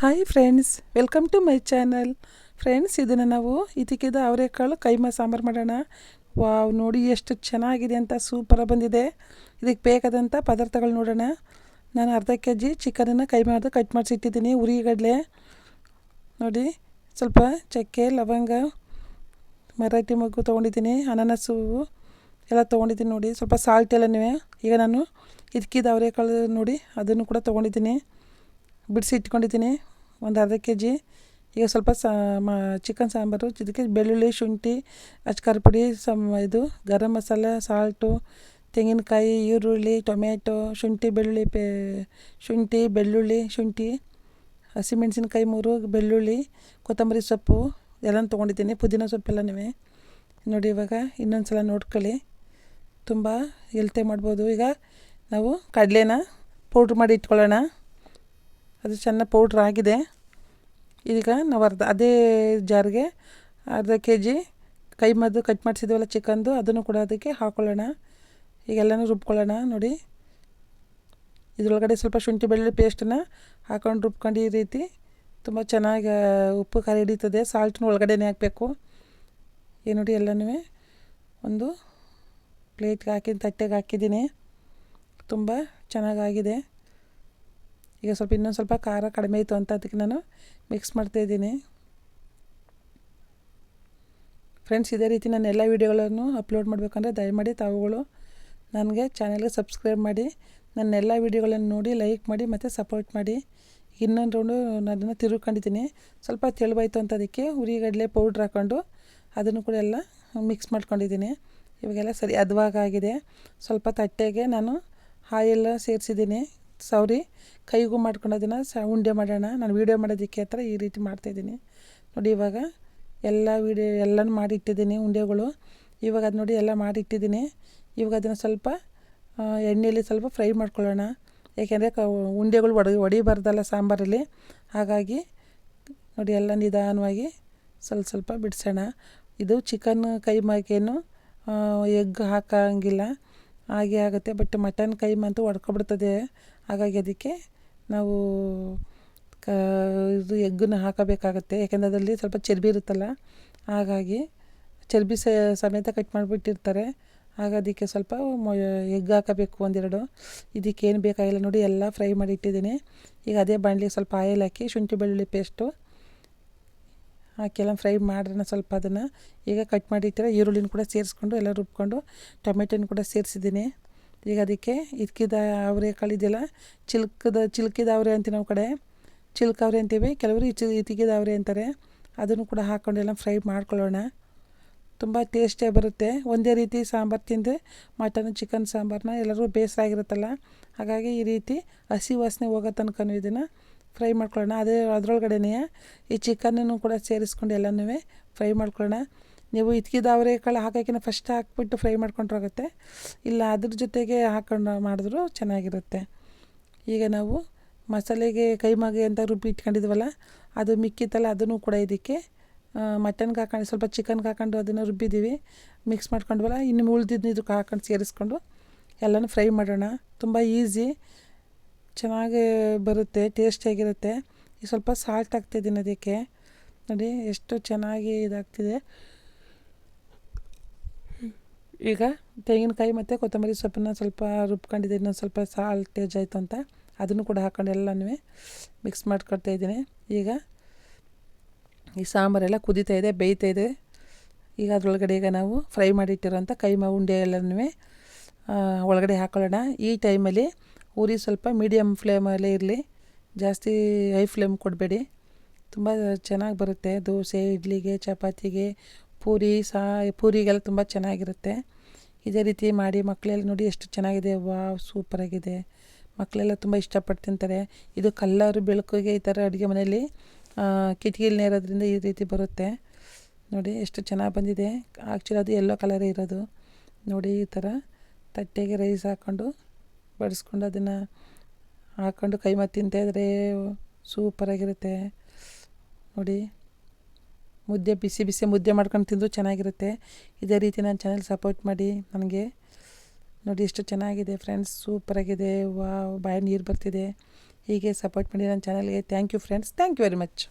Hi friends welcome to my channel friends ಇದನ್ನು ನಾವು ಇದಕ್ಕಿದ ಅವರೆಕಾಳು ಕೈಮ ಸಾಂಬಾರು ಮಾಡೋಣ. ವಾವ್ ನೋಡಿ ಎಷ್ಟು ಚೆನ್ನಾಗಿದೆ ಅಂತ ಸೂಪರಾಗಿ ಬಂದಿದೆ. ಇದಕ್ಕೆ ಬೇಕಾದಂಥ ಪದಾರ್ಥಗಳು ನೋಡೋಣ. ನಾನು ಅರ್ಧ ಕೆ ಜಿ ಚಿಕನನ್ನು ಕೈಮಾದ ಕಟ್ ಮಾಡಿಸಿಟ್ಟಿದ್ದೀನಿ ಉರಿಗಡಲೆ. ನೋಡಿ, ಸ್ವಲ್ಪ ಚಕ್ಕೆ, ಲವಂಗ, ಮರಾಠಿ ಮಗು ತೊಗೊಂಡಿದ್ದೀನಿ, ಅನಾನಸು ಎಲ್ಲ ತೊಗೊಂಡಿದ್ದೀನಿ ನೋಡಿ. ಸ್ವಲ್ಪ ಸಾಲ್ಟ್ ಎಲ್ಲನೂ ಈಗ ನಾನು ಇದಕ್ಕಿದ ಅವರೆಕಾಳು ನೋಡಿ, ಅದನ್ನು ಕೂಡ ತೊಗೊಂಡಿದ್ದೀನಿ. ಬಿಡಿಸಿ ಇಟ್ಕೊಂಡಿದ್ದೀನಿ. ಒಂದು ಅರ್ಧ ಕೆ ಜಿ ಈಗ ಸ್ವಲ್ಪ ಸಾ, ಮಾ ಚಿಕನ್ ಸಾಂಬಾರು, ಇದಕ್ಕೆ ಬೆಳ್ಳುಳ್ಳಿ, ಶುಂಠಿ, ಅಚ್ಕಾರ ಪುಡಿ, ಸಮ್, ಇದು ಗರಂ ಮಸಾಲೆ ಸಾಲ್ಟು ತೆಂಗಿನಕಾಯಿ, ಈರುಳ್ಳಿ, ಟೊಮ್ಯಾಟೊ, ಶುಂಠಿ, ಬೆಳ್ಳುಳ್ಳಿ ಪೇ, ಶುಂಠಿ, ಬೆಳ್ಳುಳ್ಳಿ, ಶುಂಠಿ, ಹಸಿಮೆಣಸಿನಕಾಯಿ ಮೂರು, ಬೆಳ್ಳುಳ್ಳಿ, ಕೊತ್ತಂಬರಿ ಸೊಪ್ಪು ಎಲ್ಲ ತೊಗೊಂಡಿದ್ದೀನಿ. ಪುದೀನ ಸೊಪ್ಪೆಲ್ಲನೂ ನೋಡಿ ಇವಾಗ ಇನ್ನೊಂದು ಸಲ ನೋಡ್ಕೊಳ್ಳಿ. ತುಂಬ ಎಲ್ತೆ ಮಾಡ್ಬೋದು. ಈಗ ನಾವು ಕಡಲೆನ ಪೌಡ್ರ್ ಮಾಡಿ ಇಟ್ಕೊಳ್ಳೋಣ. ಅದು ಚೆನ್ನಾಗಿ ಪೌಡ್ರ್ ಆಗಿದೆ. ಈಗ ನಾವು ಅರ್ಧ, ಅದೇ ಜಾರ್ಗೆ ಅರ್ಧ ಕೆ ಜಿ ಕೈಮದ್ದು ಕಟ್ ಮಾಡಿಸಿದ್ವಲ್ಲ ಚಿಕನ್ದು, ಅದನ್ನು ಕೂಡ ಅದಕ್ಕೆ ಹಾಕ್ಕೊಳ್ಳೋಣ ಈಗೆಲ್ಲನೂ ರುಬ್ಕೊಳ್ಳೋಣ ನೋಡಿ. ಇದರೊಳಗಡೆ ಸ್ವಲ್ಪ ಶುಂಠಿ ಬೆಳ್ಳುಳ್ಳಿ ಪೇಸ್ಟನ್ನು ಹಾಕೊಂಡು ರುಬ್ಕೊಂಡು ಈ ರೀತಿ ತುಂಬ ಚೆನ್ನಾಗಿ ಉಪ್ಪು ಖಾರ ಹಿಡಿತದೆ. ಸಾಲ್ಟ್ನ ಒಳಗಡೆನೇ ಹಾಕಬೇಕು. ಈ ನೋಡಿ ಎಲ್ಲನೂ ಒಂದು ಪ್ಲೇಟ್ಗೆ ಹಾಕಿ ತಟ್ಟೆಗೆ ಹಾಕಿದ್ದೀನಿ. ತುಂಬ ಚೆನ್ನಾಗಾಗಿದೆ. ಈಗ ಸ್ವಲ್ಪ ಇನ್ನೊಂದು ಸ್ವಲ್ಪ ಖಾರ ಕಡಿಮೆ ಇತ್ತು ಅಂತ ಅದಕ್ಕೆ ನಾನು ಮಿಕ್ಸ್ ಮಾಡ್ತಾಯಿದ್ದೀನಿ ಫ್ರೆಂಡ್ಸ್ ಇದೇ ರೀತಿ ನಾನು ಎಲ್ಲ ವೀಡಿಯೋಗಳನ್ನು ಅಪ್ಲೋಡ್ ಮಾಡಬೇಕಂದ್ರೆ ದಯಮಾಡಿ ತಾವುಗಳು ನನಗೆ ಚಾನಲ್ಗೆ ಸಬ್ಸ್ಕ್ರೈಬ್ ಮಾಡಿ, ನನ್ನ ಎಲ್ಲ ವೀಡಿಯೋಗಳನ್ನು ನೋಡಿ ಲೈಕ್ ಮಾಡಿ ಮತ್ತು ಸಪೋರ್ಟ್ ಮಾಡಿ. ಇನ್ನೊಂದು ರೌಂಡು ನಾನು ಅದನ್ನು ತಿರುಗ್ಕೊಂಡಿದ್ದೀನಿ. ಸ್ವಲ್ಪ ತೆಳುವಾಯಿತು ಅಂತ ಅದಕ್ಕೆ ಹುರಿಗಡಲೆ ಪೌಡ್ರ್ ಹಾಕ್ಕೊಂಡು ಅದನ್ನು ಕೂಡ ಎಲ್ಲ ಮಿಕ್ಸ್ ಮಾಡ್ಕೊಂಡಿದ್ದೀನಿ. ಇವಾಗೆಲ್ಲ ಸರಿ ಆಗಿದೆ. ಸ್ವಲ್ಪ ತಟ್ಟೆಗೆ ನಾನು ಹಾಯೆಲ್ಲ ಸೇರಿಸಿದ್ದೀನಿ. ಸೌರಿ ಕೈಗೂ ಮಾಡ್ಕೊಂಡು ಅದನ್ನು ಸ ಉಂಡೆ ಮಾಡೋಣ. ನಾನು ವೀಡಿಯೋ ಮಾಡೋದಕ್ಕೆ ಹತ್ರ ಈ ರೀತಿ ಮಾಡ್ತಾಯಿದ್ದೀನಿ ನೋಡಿ ಇವಾಗ ಎಲ್ಲ ವೀಡಿಯೋ ಎಲ್ಲನೂ ಮಾಡಿ ಇಟ್ಟಿದ್ದೀನಿ ಉಂಡೆಗಳು. ಇವಾಗ ಅದು ನೋಡಿ ಎಲ್ಲ ಮಾಡಿ ಇಟ್ಟಿದ್ದೀನಿ ಇವಾಗ ಅದನ್ನು ಸ್ವಲ್ಪ ಎಣ್ಣೆಯಲ್ಲಿ ಸ್ವಲ್ಪ ಫ್ರೈ ಮಾಡ್ಕೊಳ್ಳೋಣ. ಏಕೆಂದರೆ ಕ, ಉಂಡೆಗಳು ಒಡ, ಒಡಿಬಾರ್ದಲ್ಲ ಸಾಂಬಾರಲ್ಲಿ. ಹಾಗಾಗಿ ನೋಡಿ ಎಲ್ಲ ನಿಧಾನವಾಗಿ ಸ್ವಲ್ಪ ಸ್ವಲ್ಪ ಬಿಡಿಸೋಣ. ಇದು ಚಿಕನ್ ಕೈಮಾಕೇನು ಎಗ್ ಹಾಕೋಂಗಿಲ್ಲ. ಹಾಗೆ ಆಗುತ್ತೆ. ಬಟ್ ಮಟನ್ ಕೈಮಾ ಅಂತೂ ಹೊಡ್ಕೊಬಿಡ್ತದೆ ಹಾಗಾಗಿ ಅದಕ್ಕೆ ನಾವು ಕ, ಇದು ಎಗ್ಗನ್ನು ಹಾಕಬೇಕಾಗುತ್ತೆ. ಯಾಕೆಂದರೆ ಅದರಲ್ಲಿ ಸ್ವಲ್ಪ ಚರ್ಬಿ ಇರುತ್ತಲ್ಲ, ಹಾಗಾಗಿ ಚರ್ಬಿ ಸಮೇತ ಕಟ್ ಮಾಡಿಬಿಟ್ಟಿರ್ತಾರೆ. ಆಗ ಅದಕ್ಕೆ ಸ್ವಲ್ಪ ಎಗ್ ಹಾಕಬೇಕು ಒಂದೆರಡು. ಇದಕ್ಕೆ ಏನು ಬೇಕಾಗಿಲ್ಲ ನೋಡಿ, ಎಲ್ಲ ಫ್ರೈ ಮಾಡಿ ಇಟ್ಟಿದ್ದೀನಿ ಈಗ ಅದೇ ಬಾಣಲಿಗೆ ಸ್ವಲ್ಪ ಆಯಿಲ್ ಹಾಕಿ, ಶುಂಠಿ ಬೆಳ್ಳುಳ್ಳಿ ಪೇಸ್ಟು ಹಾಕೆಲ್ಲ ಫ್ರೈ ಮಾಡೋಣ ಸ್ವಲ್ಪ ಅದನ್ನು. ಈಗ ಕಟ್ ಮಾಡಿ ಇಟ್ಟಿರೋ ಈರುಳ್ಳಿನ ಕೂಡ ಸೇರಿಸ್ಕೊಂಡು, ಎಲ್ಲ ರುಬ್ಕೊಂಡು, ಟೊಮೆಟೊನ ಕೂಡ ಸೇರಿಸಿದ್ದೀನಿ. ಈಗ ಅದಕ್ಕೆ ಇದಕ್ಕಿದ ಅವರೆಕಾಳು ಕಳಿದಿಲ್ಲ. ಚಿಲ್ಕದ, ಚಿಲ್ಕಿದ ಅವರೆ ಅಂತೀವಿ ನಾವು ಕಡೆ. ಚಿಲ್ಕ ಅವರೆ ಅಂತೀವಿ. ಕೆಲವರು ಇಚ್ ಇತಿಕಿದ ಅವರೆ ಅಂತಾರೆ. ಅದನ್ನು ಕೂಡ ಹಾಕ್ಕೊಂಡೆಲ್ಲ ಫ್ರೈ ಮಾಡ್ಕೊಳ್ಳೋಣ. ತುಂಬ ಟೇಸ್ಟೇ ಬರುತ್ತೆ. ಒಂದೇ ರೀತಿ ಸಾಂಬಾರು ತಿಂದರೆ ಮಟನ್ ಚಿಕನ್ ಸಾಂಬಾರನ್ನ ಎಲ್ಲರೂ ಬೇಸರ ಆಗಿರುತ್ತಲ್ಲ. ಹಾಗಾಗಿ ಈ ರೀತಿ ಹಸಿ ವಾಸನೆ ಹೋಗೋ ತನಕ ಇದನ್ನು ಫ್ರೈ ಮಾಡ್ಕೊಳ್ಳೋಣ. ಅದೇ ಅದರೊಳಗಡೆನೇ ಈ ಚಿಕನನ್ನು ಕೂಡ ಸೇರಿಸ್ಕೊಂಡು ಎಲ್ಲನೂ ಫ್ರೈ ಮಾಡ್ಕೊಳ್ಳೋಣ. ನೀವು ಇದ್ಕಿದ ಅವರೆಕಾಳು ಹಾಕೋಕ್ಕಿಂತ ಫಸ್ಟ್ ಹಾಕ್ಬಿಟ್ಟು ಫ್ರೈ ಮಾಡ್ಕೊಂಡ್ರಾಗುತ್ತೆ ಇಲ್ಲ, ಅದ್ರ ಜೊತೆಗೆ ಹಾಕೊಂಡು ಮಾಡಿದ್ರು ಚೆನ್ನಾಗಿರುತ್ತೆ. ಈಗ ನಾವು ಮಸಾಲೆಗೆ ಕೈಮಾಗೆ ಅಂತ ರುಬ್ಬಿ ಇಟ್ಕೊಂಡಿದ್ವಲ್ಲ, ಅದು ಮಿಕ್ಕಿತ್ತಲ್ಲ, ಅದನ್ನು ಕೂಡ ಇದಕ್ಕೆ ಮಟನ್ಗೆ ಹಾಕೊಂಡು, ಸ್ವಲ್ಪ ಚಿಕನ್ಗೆ ಹಾಕೊಂಡು ಅದನ್ನು ರುಬ್ಬಿದ್ದೀವಿ. ಮಿಕ್ಸ್ ಮಾಡ್ಕೊಂಡ್ವಲ್ಲ, ಇನ್ನು ಉಳ್ದಿದ್ದು ಇದಕ್ಕೆ ಹಾಕೊಂಡು ಸೇರಿಸ್ಕೊಂಡು ಎಲ್ಲನೂ ಫ್ರೈ ಮಾಡೋಣ. ತುಂಬ ಈಸಿ ಚೆನ್ನಾಗಿ ಬರುತ್ತೆ ಟೇಸ್ಟಿಯಾಗಿರುತ್ತೆ ಸ್ವಲ್ಪ ಸಾಲ್ಟ್ ಹಾಕ್ತಿದ್ದೀನಿ ಅದಕ್ಕೆ. ನೋಡಿ, ಎಷ್ಟು ಚೆನ್ನಾಗಿ ಇದಾಗ್ತಿದೆ. ಈಗ ತೆಂಗಿನಕಾಯಿ ಮತ್ತು ಕೊತ್ತಂಬರಿ ಸೊಪ್ಪನ್ನ ಸ್ವಲ್ಪ ರುಬ್ಕೊಂಡಿದ್ದೆ, ಇನ್ನೊಂದು ಸ್ವಲ್ಪ ಟೇಸ್ಟ್ ಆಯಿತು ಅಂತ. ಅದನ್ನು ಕೂಡ ಹಾಕ್ಕೊಂಡು ಎಲ್ಲನೂ ಮಿಕ್ಸ್ ಮಾಡ್ಕೊಳ್ತಾ ಇದ್ದೀನಿ. ಈಗ ಈ ಸಾಂಬಾರೆಲ್ಲ ಕುದೀತಾ ಇದೆ, ಬೇಯ್ತಾ ಇದೆ. ಈಗ ಅದರೊಳಗಡೆ ಈಗ ನಾವು ಫ್ರೈ ಮಾಡಿಟ್ಟಿರೋಂಥ ಕೈಮಾ ಉಂಡೆ ಎಲ್ಲನೂ ಒಳಗಡೆ ಹಾಕೊಳ್ಳೋಣ. ಈ ಟೈಮಲ್ಲಿ ಉರಿ ಸ್ವಲ್ಪ ಮೀಡಿಯಮ್ ಫ್ಲೇಮಲ್ಲೇ ಇರಲಿ. ಜಾಸ್ತಿ ಹೈ ಫ್ಲೇಮ್ ಕೊಡಬೇಡಿ. ತುಂಬ ಚೆನ್ನಾಗಿ ಬರುತ್ತೆ. ದೋಸೆ, ಇಡ್ಲಿಗೆ, ಚಪಾತಿಗೆ ಪೂರಿ, ಸಾ, ಪೂರಿಗೆಲ್ಲ ತುಂಬ ಚೆನ್ನಾಗಿರುತ್ತೆ. ಇದೇ ರೀತಿ ಮಾಡಿ ಮಕ್ಕಳೆಲ್ಲ ನೋಡಿ ಎಷ್ಟು ಚೆನ್ನಾಗಿದೆ. ವಾವ್ ಸೂಪರಾಗಿದೆ ಮಕ್ಕಳೆಲ್ಲ ತುಂಬ ಇಷ್ಟಪಟ್ಟು ತಿಂತಾರೆ. ಇದು ಕಲ್ಲರು ಬೆಳಕಿಗೆ ಈ ಥರ ಅಡುಗೆ ಮನೆಯಲ್ಲಿ ಕಿಟಕಿಲಿ ಇರೋದ್ರಿಂದ ಈ ರೀತಿ ಬರುತ್ತೆ. ನೋಡಿ ಎಷ್ಟು ಚೆನ್ನಾಗಿ ಬಂದಿದೆ. ಆ್ಯಕ್ಚುಲಿ ಅದು ಎಲ್ಲೋ ಕಲರೇ ಇರೋದು. ನೋಡಿ ಈ ಥರ ತಟ್ಟೆಗೆ ರೈಸ್ ಹಾಕ್ಕೊಂಡು ಬಡಿಸ್ಕೊಂಡು ಅದನ್ನು ಹಾಕ್ಕೊಂಡು ಕೈಮಾ ತಿಂತಾಯಿದ್ರೆ ಸೂಪರಾಗಿರುತ್ತೆ ನೋಡಿ ಮುದ್ದೆ, ಬಿಸಿ ಬಿಸಿ ಮುದ್ದೆ ಮಾಡ್ಕೊಂಡು ತಿಂದು ಚೆನ್ನಾಗಿರುತ್ತೆ. ಇದೇ ರೀತಿ ನನ್ನ ಚಾನಲ್ ಸಪೋರ್ಟ್ ಮಾಡಿ ನನಗೆ. ನೋಡಿ, ಎಷ್ಟು ಚೆನ್ನಾಗಿದೆ ಫ್ರೆಂಡ್ಸ್. ಸೂಪರಾಗಿದೆ. ವಾ ಬಾಯಿ ನೀರು ಬರ್ತಿದೆ. ಹೀಗೆ ಸಪೋರ್ಟ್ ಮಾಡಿ ನನ್ನ ಚಾನಲ್ಗೆ. Thank you friends. Thank you very much.